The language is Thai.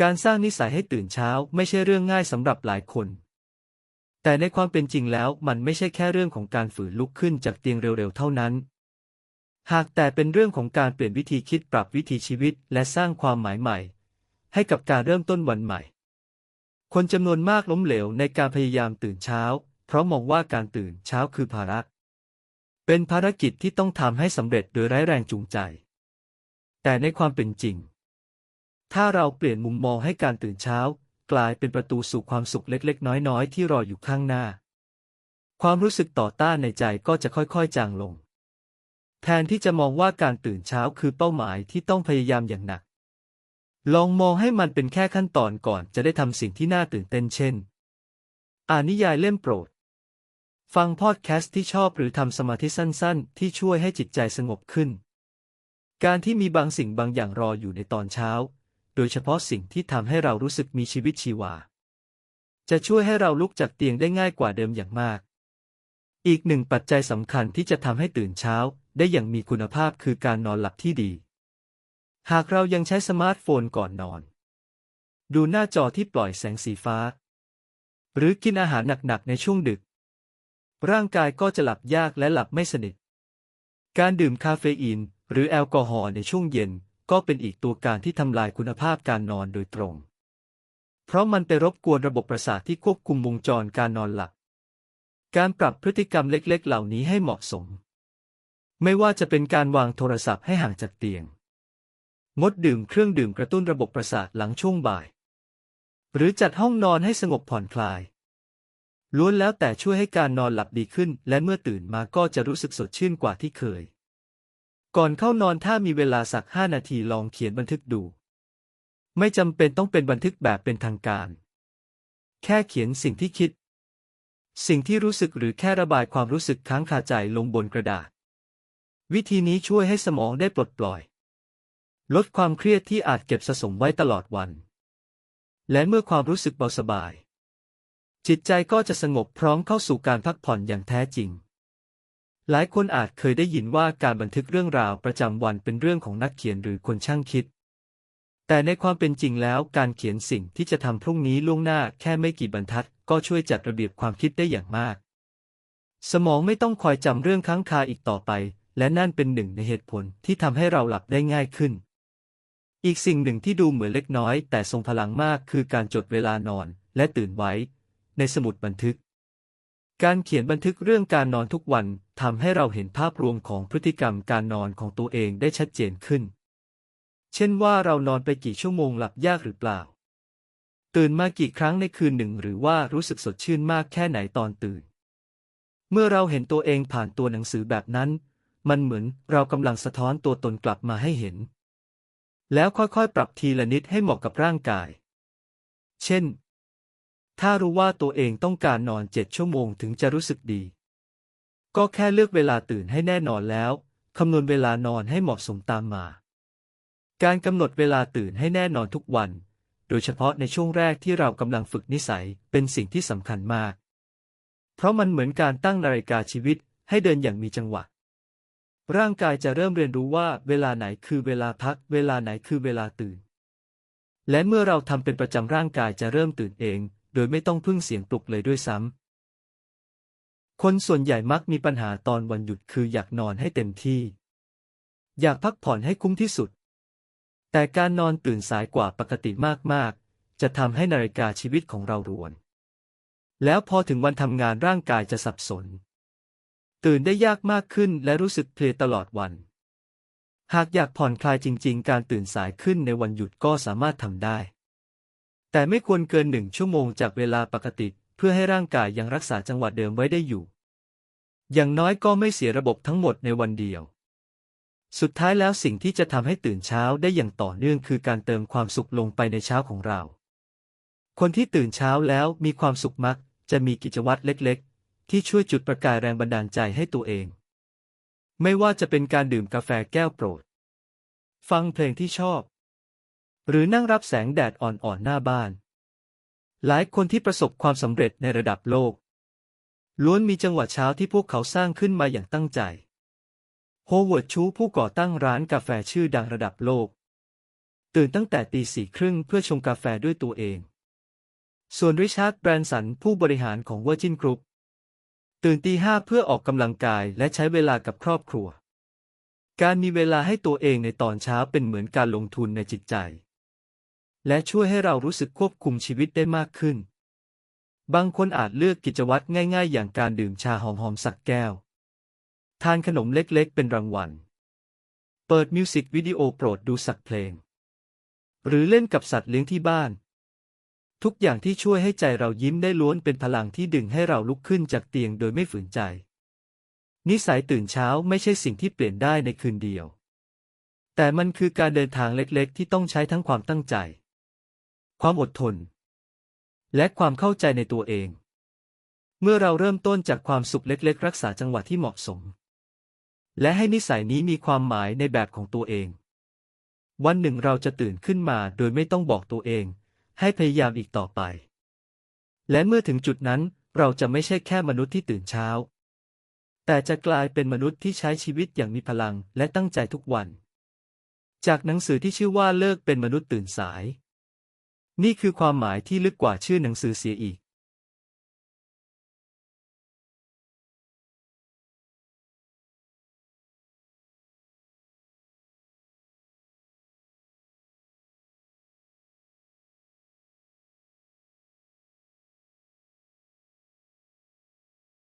การสร้างนิสัยให้ตื่นเช้าไม่ใช่เรื่องง่ายสำหรับหลายคน แต่ในความเป็นจริงแล้วมันไม่ใช่แค่เรื่องของการฝืนลุกขึ้นจากเตียงเร็วๆเท่านั้น หากแต่เป็นเรื่องของการเปลี่ยนวิธีคิดปรับวิถีชีวิตและสร้างความหมายใหม่ ให้กับการเริ่มต้นวันใหม่ คนจำนวนมากล้มเหลวในการพยายามตื่นเช้า เพราะมองว่าการตื่นเช้าคือภาระ เป็นภารกิจที่ต้องทำให้สำเร็จโดยไร้แรงจูงใจ แต่ในความเป็นจริง ถ้าเราเปลี่ยนมุมมองให้การตื่นเช้า กลายเป็นประตูสู่ความสุขเล็กๆ น้อยๆ ที่รออยู่ข้างหน้า ความรู้สึกต่อต้านในใจก็จะค่อยๆ จางลง แทนที่จะมองว่าการตื่นเช้าคือเป้าหมายที่ต้องพยายามอย่างหนัก ลองมองให้มันเป็นแค่ขั้นตอนก่อนจะได้ทำสิ่งที่น่าตื่นเต้นเช่น อ่านนิยายเล่มโปรด ฟังพอดแคสต์ที่ชอบหรือทำสมาธิสั้นๆ ที่ช่วยให้จิตใจสงบขึ้น การที่มีบางสิ่งบางอย่างรออยู่ในตอนเช้า โดยเฉพาะสิ่งที่ทำให้เรารู้สึกมีชีวิตชีวา จะช่วยให้เราลุกจากเตียงได้ง่ายกว่าเดิมอย่างมาก อีกหนึ่งปัจจัยสำคัญที่จะทำให้ตื่นเช้า ได้อย่างมีคุณภาพคือการนอนหลับที่ดี หากเรายังใช้สมาร์ทโฟนก่อนนอน ดูหน้าจอที่ปล่อยแสงสีฟ้า หรือกินอาหารหนักๆในช่วงดึก ร่างกายก็จะหลับยากและหลับไม่สนิท การดื่มคาเฟอีน หรือแอลกอฮอล์ในช่วงเย็น ก็เป็นอีกตัวการที่ทำลายคุณภาพการนอนโดยตรง เพราะมันไปรบกวนระบบประสาทที่ควบคุมวงจรการนอนหลับ การปรับพฤติกรรมเล็กๆ เหล่านี้ให้เหมาะสม ไม่ว่าจะเป็นการวางโทรศัพท์ให้ห่างจากเตียง งดดื่มเครื่องดื่มกระตุ้นระบบประสาทหลังช่วงบ่าย หรือจัดห้องนอนให้สงบผ่อนคลาย ล้วนแล้วแต่ช่วยให้การนอนหลับดีขึ้น และเมื่อตื่นมาก็จะรู้สึกสดชื่นกว่าที่เคย ก่อนเข้านอนถ้ามีเวลาสักห้านาทีลองเขียนบันทึกดู ไม่จำเป็นต้องเป็นบันทึกแบบเป็นทางการ แค่เขียนสิ่งที่คิด สิ่งที่รู้สึกหรือแค่ระบายความรู้สึกค้างคาใจลงบนกระดาษ วิธีนี้ช่วยให้สมองได้ปลดปล่อย ลดความเครียดที่อาจเก็บสะสมไว้ตลอดวัน และเมื่อความรู้สึกเบาสบาย จิตใจก็จะสงบพร้อมเข้าสู่การพักผ่อนอย่างแท้จริง หลายคนอาจเคยได้ยินว่าการบันทึกเรื่องราวประจำวันเป็นเรื่องของนักเขียนหรือคนช่างคิด แต่ในความเป็นจริงแล้วการเขียนสิ่งที่จะทำพรุ่งนี้ล่วงหน้าแค่ไม่กี่บรรทัด ก็ช่วยจัดระเบียบความคิดได้อย่างมาก สมองไม่ต้องคอยจำเรื่องค้างคาอีกต่อไป และนั่นเป็นหนึ่งในเหตุผลที่ทำให้เราหลับได้ง่ายขึ้น อีกสิ่งหนึ่งที่ดูเหมือนเล็กน้อย แต่ทรงพลังมากคือการจดเวลานอนและตื่นไว้ ในสมุดบันทึก การเขียนบันทึกเรื่องการนอนทุกวันทำให้เราเห็นภาพรวมของพฤติกรรมการนอนของตัวเองได้ชัดเจนขึ้น เช่นว่าเรานอนไปกี่ชั่วโมงหลับยากหรือเปล่า ตื่นมากี่ครั้งในคืนหนึ่ง หรือว่ารู้สึกสดชื่นมากแค่ไหนตอนตื่น เมื่อเราเห็นตัวเองผ่านตัวหนังสือแบบนั้น มันเหมือนเรากำลังสะท้อนตัวตนกลับมาให้เห็น แล้วค่อยๆ ปรับทีละนิดให้เหมาะกับร่างกาย เช่น ถ้ารู้ว่าตัวเองต้องการนอนเจ็ดชั่วโมงถึงจะรู้สึกดี ก็แค่เลือกเวลาตื่นให้แน่นอนแล้ว คำนวณเวลานอนให้เหมาะสมตามมา การกำหนดเวลาตื่นให้แน่นอนทุกวัน โดยเฉพาะในช่วงแรกที่เรากำลังฝึกนิสัยเป็นสิ่งที่สำคัญมาก เพราะมันเหมือนการตั้งนาฬิกาชีวิตให้เดินอย่างมีจังหวะ ร่างกายจะเริ่มเรียนรู้ว่าเวลาไหนคือเวลาพัก เวลาไหนคือเวลาตื่น และเมื่อเราทำเป็นประจำร่างกายจะเริ่มตื่นเอง โดยไม่ต้องพึ่งเสียงปลุกเลยด้วยซ้ำ คนส่วนใหญ่มักมีปัญหาตอนวันหยุดคืออยากนอนให้เต็มที่ อยากพักผ่อนให้คุ้มที่สุด แต่การนอนตื่นสายกว่าปกติมาก ๆ จะทำให้นาฬิกาชีวิตของเรารวน แล้วพอถึงวันทำงานร่างกายจะสับสน ตื่นได้ยากมากขึ้นและรู้สึกเพลียตลอดวันหากอยากผ่อนคลายจริง ๆ การตื่นสายขึ้นในวันหยุดก็สามารถทำได้ แต่ไม่ควรเกินหนึ่งชั่วโมงจากเวลาปกติ เพื่อให้ร่างกายยังรักษาจังหวะเดิมไว้ได้อยู่ อย่างน้อยก็ไม่เสียระบบทั้งหมดในวันเดียว สุดท้ายแล้วสิ่งที่จะทำให้ตื่นเช้าได้อย่างต่อเนื่องคือการเติมความสุขลงไปในเช้าของเรา คนที่ตื่นเช้าแล้วมีความสุขมัก จะมีกิจวัตรเล็กๆ ที่ช่วยจุดประกายแรงบันดาลใจให้ตัวเอง ไม่ว่าจะเป็นการดื่มกาแฟแก้วโปรด ฟังเพลงที่ชอบ หรือนั่งรับแสงแดดอ่อนๆหน้าบ้าน หลายคนที่ประสบความสำเร็จในระดับโลก ล้วนมีจังหวะเช้าที่พวกเขาสร้างขึ้นมาอย่างตั้งใจ โฮเวิร์ดชูผู้ก่อตั้งร้านกาแฟชื่อดังระดับโลก ตื่นตั้งแต่ตีสี่ครึ่งเพื่อชงกาแฟด้วยตัวเอง ส่วนริชาร์ดแบรนสันผู้บริหารของ Virgin Group ตื่นตีห้าเพื่อออกกำลังกายและใช้เวลากับครอบครัว การมีเวลาให้ตัวเองในตอนเช้าเป็นเหมือนการลงทุนในจิตใจ และช่วยให้เรารู้สึกควบคุมชีวิตได้มากขึ้น บางคนอาจเลือกกิจวัตรง่าย ๆ อย่างการดื่มชาหอมๆสักแก้ว ทานขนมเล็กๆ เป็นรางวัล เปิดมิวสิกวิดีโอโปรดดูสักเพลง หรือเล่นกับสัตว์เลี้ยงที่บ้าน ทุกอย่างที่ช่วยให้ใจเรายิ้มได้ล้วนเป็นพลังที่ดึงให้เราลุกขึ้นจากเตียงโดยไม่ฝืนใจ นิสัยตื่นเช้าไม่ใช่สิ่งที่เปลี่ยนได้ในคืนเดียว แต่มันคือการเดินทางเล็กๆ ที่ต้องใช้ทั้งความตั้งใจ ความอดทน และความเข้าใจในตัวเอง เมื่อเราเริ่มต้นจากความสุขเล็กๆ รักษาจังหวะที่เหมาะสม และให้นิสัยนี้มีความหมายในแบบของตัวเอง วันหนึ่งเราจะตื่นขึ้นมาโดยไม่ต้องบอกตัวเอง ให้พยายามอีกต่อไป และเมื่อถึงจุดนั้นเราจะไม่ใช่แค่มนุษย์ที่ตื่นเช้า แต่จะกลายเป็นมนุษย์ที่ใช้ชีวิตอย่างมีพลังและตั้งใจทุกวัน จากหนังสือที่ชื่อว่าเลิกเป็นมนุษย์ตื่นสาย นี่คือความหมายที่ลึกกว่าชื่อหนังสือเสียอีก